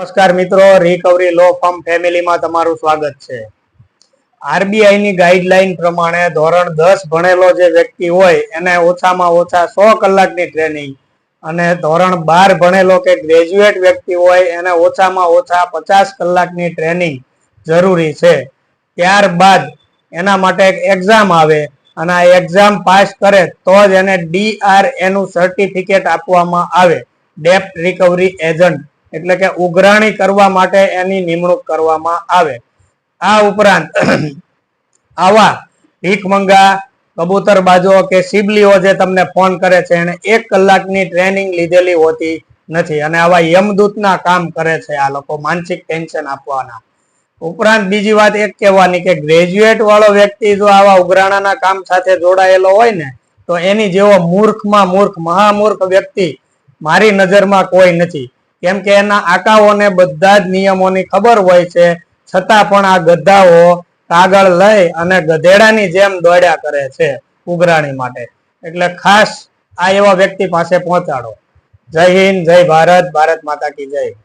નમસ્કાર મિત્રો recovery law firm ફેમિલીમાં તમારું સ્વાગત છે. આરબીઆઈ ની ગાઈડલાઈન પ્રમાણે ધોરણ દસ ભણેલો જે વ્યક્તિ હોય, એને ઓછામાં ઓછા સો કલાકની ટ્રેનિંગ અને ધોરણ બાર ભણેલો કે ગ્રેજ્યુએટ વ્યક્તિ હોય, એને ઓછામાં ઓછા પચાસ કલાકની ટ્રેનિંગ જરૂરી છે. ત્યારબાદ એના માટે એક એક્ઝામ આવે અને આ એક્ઝામ પાસ કરે તો જ એને ડીઆરએનું સર્ટિફિકેટ આપવામાં આવે. ડેપ્ટ રિકવરી એજન્ટ એટલે કે ઉઘરાણી કરવા માટે એની નિમણૂક કરવામાં આવે. આ ઉપરાંત આવા ભીખમંગા કબૂતરબાજો કે સિબલીઓ જે તમને ફોન કરે છે, એને એક કલાકની ટ્રેનિંગ લીધેલી હોતી નથી અને આવા યમદૂતના કામ કરે છે આ લોકો માનસિક ટેન્શન આપવાના. ઉપરાંત બીજી વાત એક કહેવાની કે ગ્રેજ્યુએટ વાળો વ્યક્તિ જો આવા ઉઘરાણાના કામ સાથે જોડાયેલો હોય ને, તો એની જેવો મૂર્ખમાં મૂર્ખ, મહામૂર્ખ વ્યક્તિ મારી નજરમાં કોઈ નથી. કેમ કે એના આકાઓને બધા જ નિયમોની ખબર હોય છે. છતાં પણ આ ગધાઓ કાગળ લઈ અને ગધેડાની જેમ દોડ્યા કરે છે ઉઘરાણી માટે. એટલે ખાસ આ એવા વ્યક્તિ પાસે પહોંચાડો. જય હિન્દ, જય ભારત ભારત માતા કી જય.